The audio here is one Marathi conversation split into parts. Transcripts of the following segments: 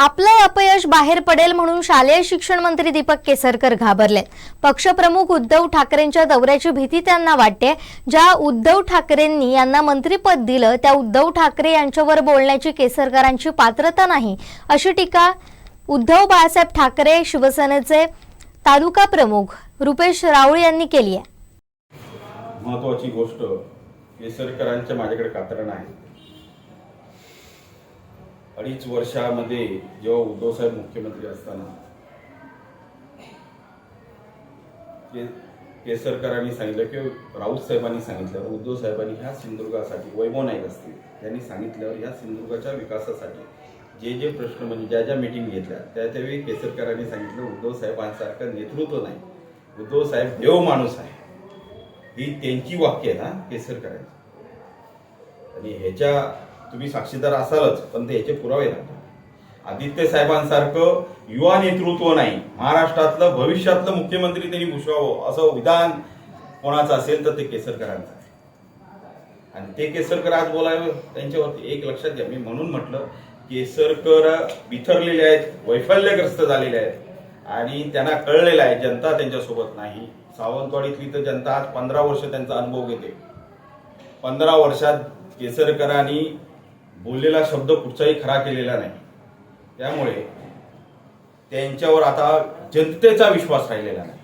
आपलं अपयश बाहेर पडेल म्हणून शालेय शिक्षण मंत्री दीपक केसरकर घाबरले पक्षप्रमुख उद्धव ठाकरेंच्या दौऱ्याची भीती त्यांना वाटते. ज्या उद्धव ठाकरेंनी यांना मंत्रीपद दिलं त्या उद्धव ठाकरे यांच्यावर बोलण्याची केसरकरांची पात्रता नाही. अशी टीका उद्धव बाळासाहेब ठाकरे शिवसेनेचे तालुका प्रमुख रुपेश राऊळ यांनी केली आहे. महत्वाची गोष्ट केसरकरांच्या माझ्याकडे कात्रण आहे अडीच वर्षामध्ये जेव्हा उद्धवसाहेब मुख्यमंत्री असताना के केसरकरांनी सांगितलं किंवा राऊत साहेबांनी सांगितल्यावर उद्धव साहेबांनी ह्या सिंधुदुर्गासाठी वैभव नाईक असतील त्यांनी सांगितल्यावर ह्या सिंधुदुर्गाच्या विकासासाठी जे जे प्रश्न म्हणजे ज्या ज्या मिटिंग घेतल्या त्या त्यावेळी केसरकरांनी सांगितलं उद्धव साहेबांसारखं नेतृत्व नाही. उद्धव साहेब देव माणूस आहे. ही त्यांची वाक्य आहे ना केसरकरांची. आणि ह्याच्या तुम्ही साक्षीदार असालच पण ते ह्याचे पुरावे लागतात आदित्य साहेबांसारखं युवा नेतृत्व नाही. महाराष्ट्रातलं भविष्यातलं मुख्यमंत्री त्यांनी भूषवावं असं विधान कोणाचं असेल तर ते केसरकरांचं आहे. आणि ते केसरकर आज बोलावे त्यांच्यावरती एक लक्षात घ्या. मी म्हणून म्हटलं केसरकर बिथरलेले आहेत वैफल्यग्रस्त झालेले आहेत. आणि त्यांना कळलेलं आहे जनता त्यांच्यासोबत नाही. सावंतवाडीतली तर जनता आज पंधरा वर्ष त्यांचा अनुभव घेते. पंधरा वर्षात केसरकरांनी बोललेला शब्द कुठचाही खरा केलेला नाही. त्यामुळे त्यांच्यावर आता जनतेचा विश्वास राहिलेला नाही.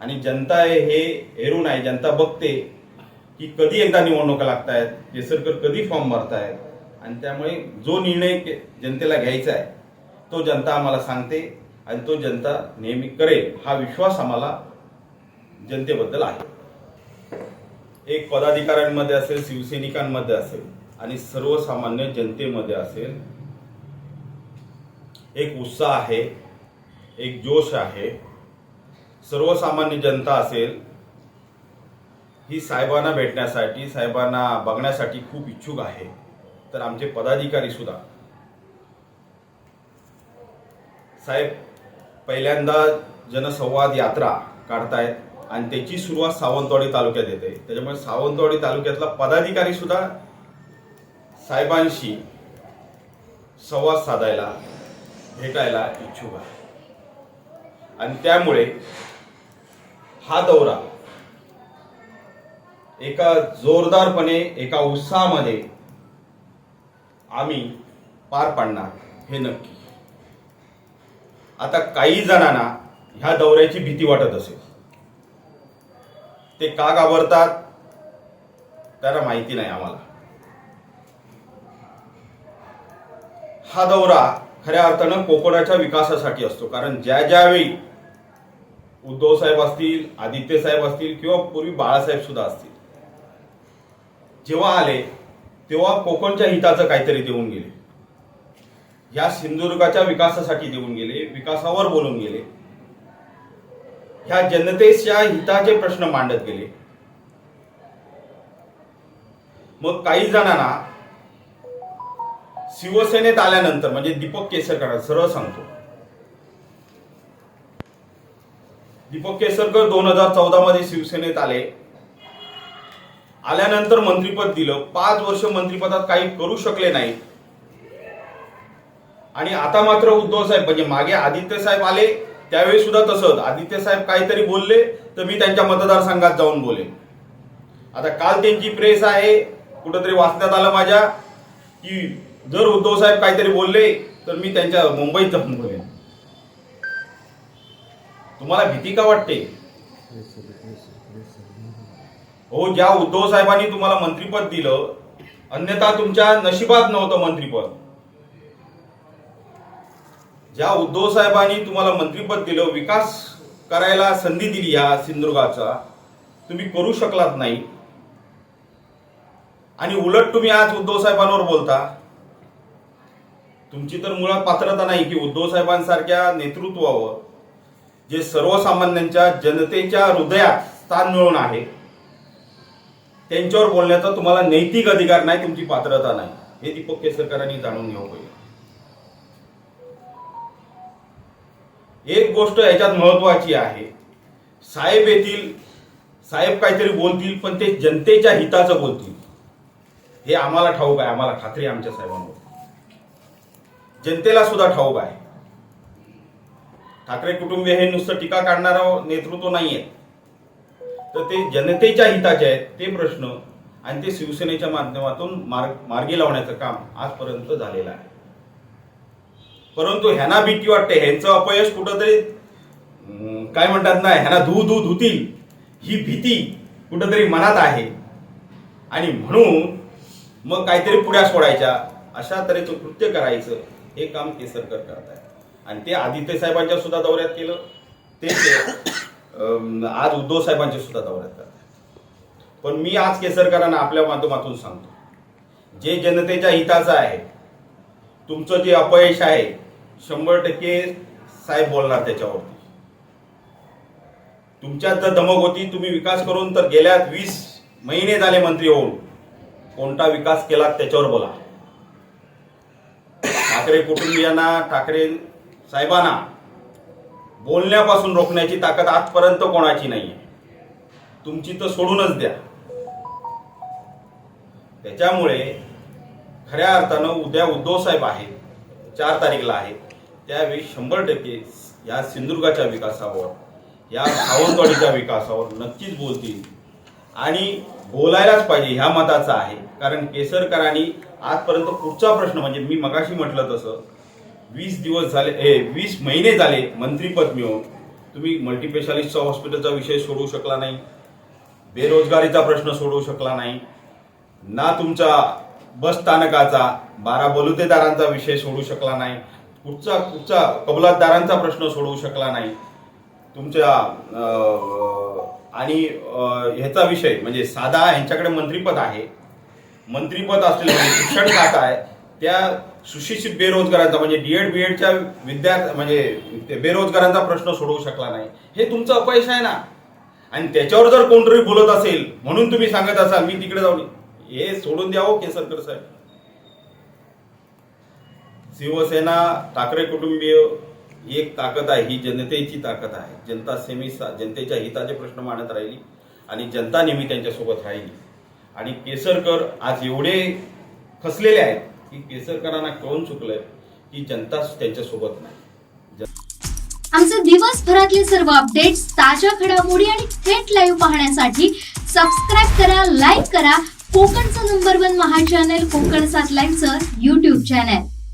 आणि जनता हे हेरून आहे जनता बघते की कधी एकदा निवडणुका लागतायत केसरकर कधी फॉर्म भरतायत. आणि त्यामुळे जो निर्णय जनतेला घ्यायचा आहे तो जनता आम्हाला सांगते आणि तो जनता नेहमी करेल. हा विश्वास आम्हाला जनतेबद्दल आहे. एक पदाधिकाऱ्यांमध्ये असेल शिवसैनिकांमध्ये असेल आणि सर्वसामान्य जनतेमध्ये असेल एक उत्साह आहे एक जोश आहे सर्वसामान्य जनता असेल ही साहेबांना भेटण्यासाठी साहेबांना बघण्यासाठी खूप इच्छुक आहे. तर आमचे पदाधिकारी सुद्धा. साहेब पहिल्यांदा जनसंवाद यात्रा काढतायत आणि त्याची सुरुवात सावंतवाडी तालुक्यात येते. त्याच्यामुळे सावंतवाडी तालुक्यातला पदाधिकारी सुद्धा साहेबांशी संवाद साधायला भेटायला इच्छुक आहे. आणि त्यामुळे हा दौरा एका जोरदारपणे एका उत्साहामध्ये आम्ही पार पाडणार हे नक्की. आता काही जणांना ह्या दौऱ्याची भीती वाटत असेल. ते का घाबरतात त्याला माहिती नाही आम्हाला. हा दौरा खऱ्या अर्थानं कोकणाच्या विकासासाठी असतो. कारण ज्या ज्यावेळी उद्धव साहेब असतील आदित्य साहेब असतील किंवा पूर्वी बाळासाहेब सुद्धा असतील जेव्हा आले तेव्हा कोकणच्या हिताचं काहीतरी देऊन गेले. ह्या सिंधुदुर्गाच्या विकासासाठी देऊन गेले विकासावर बोलून गेले. ह्या जनतेच्या हिताचे प्रश्न मांडत गेले. मग काही जणांना शिवसेनेत आल्यानंतर म्हणजे दीपक केसरकर सरळ सांगतो. दीपक केसरकर दोन हजार चौदा मध्ये शिवसेनेत आले. आल्यानंतर मंत्रीपद दिलं. पाच वर्ष मंत्रीपदात काही करू शकले नाही आणि आता मात्र उद्धव साहेब म्हणजे मागे आदित्य साहेब आले त्यावेळी सुद्धा तसंच. आदित्य साहेब काहीतरी बोलले तर मी त्यांच्या मतदारसंघात जाऊन बोलेन. आता काल त्यांची प्रेस आहे कुठंतरी वाचण्यात आलं माझ्या की जर उद्धव साहेब काहीतरी बोलले तर मी त्यांच्या मुंबईत जाऊन बोलेन. तुम्हाला भीती का वाटते? हो ज्या उद्धव साहेबांनी तुम्हाला मंत्रीपद दिलं अन्यथा तुमच्या नशिबात नव्हतं मंत्रीपद. ज्या उद्धव साहेबांनी तुम्हाला मंत्रीपद दिलं विकास करायला संधी दिली या सिंधुदुर्गाचा तुम्ही करू शकलात नाही. आणि उलट तुम्ही आज उद्धव साहेबांवर बोलता. तुमची तर मुळात पात्रता नाही की उद्धव साहेबांसारख्या नेतृत्वावर जे सर्वसामान्यांच्या जनतेच्या हृदयात स्थान मिळवून आहे त्यांच्यावर बोलण्याचा तुम्हाला नैतिक अधिकार नाही तुमची पात्रता नाही. हे दीपक केसरकरांनी जाणून घ्यावं पाहिजे. एक गोष्ट याच्यात महत्वाची आहे. साहेब येतील साहेब काहीतरी बोलतील पण ते जनतेच्या हिताचं बोलतील. हे आम्हाला ठाऊक आहे आम्हाला खात्री आमच्या साहेबांवर. जनतेला सुद्धा ठाऊक आहे. ठाकरे कुटुंबीय हे नुसतं टीका काढणारं नेतृत्व नाहीये. तर ते जनतेच्या हिताचे आहेत ते प्रश्न आणि ते शिवसेनेच्या माध्यमातून मार्ग मार्गी लावण्याचं काम आजपर्यंत झालेलं आहे. परंतु ह्यांना भीती वाटते ह्यांचं अपयश कुठंतरी काय म्हणतात ना ह्यांना धू धू धुतील ही भीती कुठंतरी मनात आहे. आणि म्हणून मग काहीतरी पुढ्या सोडायच्या अशा तऱ्हेचं कृत्य करायचं हे काम केसरकर करत आहेत आणि ते आदित्य साहेबांच्या सुद्धा दौऱ्यात केलं. ते आज उद्धव साहेबांच्या सुद्धा दौऱ्यात करत आहेत पण मी आज केसरकरांना आपल्या माध्यमातून सांगतो. जे जनतेच्या हिताचं आहे तुमचं जे अपयश आहे शंभर टक्के साहेब बोलणार त्याच्यावरती. तुमच्यात जर दमक होती तुम्ही विकास करून तर गेल्यात वीस महिने झाले मंत्री होऊन. कोणता विकास केला त्याच्यावर बोला. ठाकरे कुटुंबियांना ठाकरे साहेबांना बोलण्यापासून रोखण्याची ताकद आजपर्यंत कोणाची नाहीये. तुमची तर सोडूनच द्या. त्याच्यामुळे खऱ्या अर्थानं उद्या उद्धव साहेब आहेत चार तारीखला आहेत त्यावेळी शंभर टक्के या सिंधुदुर्गाच्या विकासावर या सावंतवाडीच्या विकासावर नक्कीच बोलतील. आणि बोलायलाच पाहिजे ह्या मताचा आहे कारण केसरकरांनी आजपर्यंत पुढचा प्रश्न म्हणजे मी मगाशी म्हटलं तसं वीस दिवस झाले ए वीस महिने झाले मंत्रीपद मिळून तुम्ही मल्टीस्पेशालिस्टचा हॉस्पिटलचा विषय सोडवू शकला नाही. बेरोजगारीचा प्रश्न सोडवू शकला नाही. ना तुमचा बस स्थानकाचा बारा बलुतेदारांचा विषय सोडू शकला नाही. कुठचा कुठचा कबलातदारांचा प्रश्न सोडवू शकला नाही. तुमच्या आणि ह्याचा विषय म्हणजे साधा यांच्याकडे मंत्रीपद आहे. मंत्रीपद असलेलं म्हणजे शिक्षण खातं आहे त्या सुशिक्षित बेरोजगारांचा म्हणजे डीएड बीएडच्या विद्यार्थी म्हणजे ते बेरोजगारांचा प्रश्न सोडवू शकला नाही. हे तुमचं अपयश आहे ना? आणि त्याच्यावर जर कोणतरी बोलत असेल म्हणून तुम्ही सांगत असाल मी तिकडे जाऊन हे सोडून द्यावं हो, केसरकर साहेब. शिवसेना ठाकरे कुटुंबीय एक ताकद आहे ही जनतेची ताकद आहे. जनता सेमी जनतेच्या हिताचे प्रश्न मांडत राहिली आणि जनता नेहमी त्यांच्यासोबत राहिली. आणि केसरकर आज एवढे खसलेले आहेत की केसरकरांना कळून चुकलंय की जनता त्यांच्यासोबत नाही. आमचे दिवसभरातले सर्व अपडेट्स ताज्या घडामोडी आणि थेट लाईव्ह पाहण्यासाठी सबस्क्राईब करा लाईक करा. कोकणचं नंबर वन महा चॅनल कोकण सात लाईव्हचं युट्यूब चॅनल